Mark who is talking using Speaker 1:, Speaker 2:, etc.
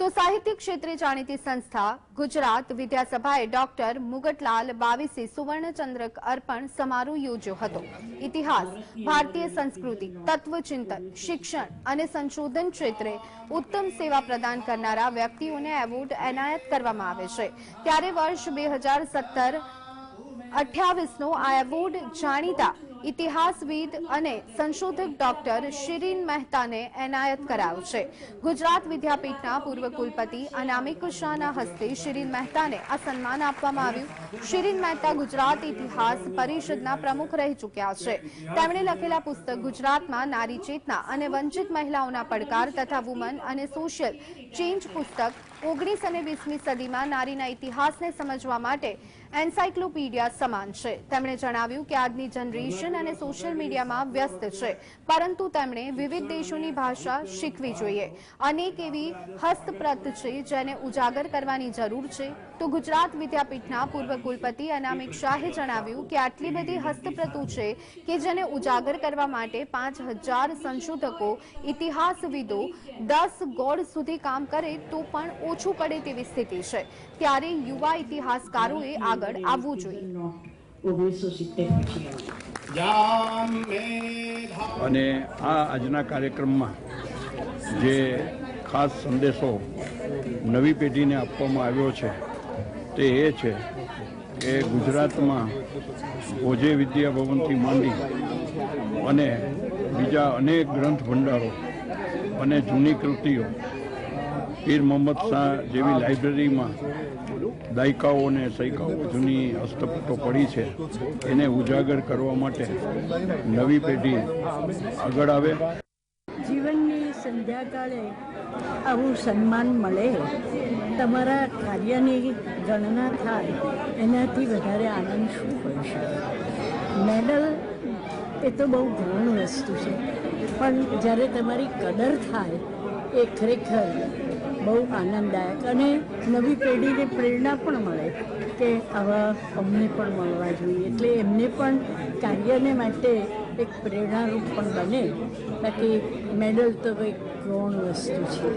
Speaker 1: તો સાહિત્ય ક્ષેત્રે જાણીતી સંસ્થા ગુજરાત વિદ્યાસભાએ ડોક્ટર મુગટલાલ બાવીસે સુવર્ણચંદ્રક અર્પણ સમારોહ યોજ્યો હતો. ઇતિહાસ, ભારતીય સંસ્કૃતિ, તત્વચિંતન, શિક્ષણ અને સંશોધન ક્ષેત્રે ઉત્તમ સેવા પ્રદાન કરનારા વ્યક્તિઓને એવોર્ડ એનાયત કરવામાં આવે છે. ત્યારે વર્ષ બે હજાર સત્તર અઠ્યાવીસનો આ એવોર્ડ જાણીતા ઇતિહાસવિદ અને સંશોધક ડોક્ટર શિરીન મહેતાને એનાયત કરાયો છે. ગુજરાત વિદ્યાપીઠના પૂર્વ કુલપતિ અનામિક શાહના હસ્તે શિરીન મહેતાને આ સન્માન આપવામાં આવ્યું. શિરીન મહેતા ગુજરાત ઇતિહાસ પરિષદના પ્રમુખ રહી ચૂક્યા છે. તેમણે લખેલા પુસ્તક ગુજરાતમાં નારી ચેતના અને વંચિત મહિલાઓના પડકાર તથા વુમન અને સોશિયલ ચેન્જ પુસ્તક ઓગણીસ અને વીસમી સદીમાં નારીના ઇતિહાસને સમજવા માટે એન્સાઇક્લોપીડિયા સમાન છે. તેમણે જણાવ્યું કે આજની જનરેશન અને સોશિયલ મીડિયામાં વ્યસ્ત છે. પરંતુ તેમણે વિવિધ દેશોની ભાષા શીખવી જોઈએ. અનેક એવી હસ્તપ્રત છે જેને ઉજાગર કરવાની જરૂર છે. તો ગુજરાત વિદ્યાપીઠના પૂર્વ કુલપતિ અનામિક શાહે જણાવ્યું કે આટલી બધી હસ્તપ્રતો છે કે જેને ઉજાગર કરવા માટે પાંચ હજાર સંશોધકો, ઇતિહાસવિદો દસ ગોળ સુધી કામ કરે તો પણ ઓછું પડે તેવી સ્થિતિ છે. ત્યારે યુવા ઇતિહાસકારોએ આગળ આવવું જોઈએ.
Speaker 2: અને આ આજના કાર્યક્રમમાં જે ખાસ સંદેશો નવી પેઢીને આપવામાં આવ્યો છે, તે એ છે કે ગુજરાતમાં ભોજે વિદ્યા ભવનથી માંડી અને બીજા અનેક ગ્રંથ ભંડારો અને જૂની કૃતિઓ પીર મોહમ્મદ શાહ જેવી લાઇબ્રેરીમાં દાયકાઓ અને સૈકાઓ જૂની હસ્તપ્રતો પડી છે, એને ઉજાગર કરવા માટે નવી પેઢી આગળ આવે.
Speaker 3: જીવનની સંધ્યાકાળે આવું સન્માન મળે, તમારા કાર્યની ગણના થાય, એનાથી વધારે આનંદ શું હોય છે મેડલ એ તો બહુ ઘણું વસ્તુ છે, પણ જ્યારે તમારી કદર થાય, એ ખરેખર બહુ આનંદદાયક અને નવી પેઢીને પ્રેરણા પણ મળે કે આવા અમને પણ મળવા જોઈએ. એટલે એમને પણ કાર્યને માટે એક પ્રેરણારૂપ પણ બને. બાકી મેડલ તો કંઈક ગૌણ વસ્તુ છે.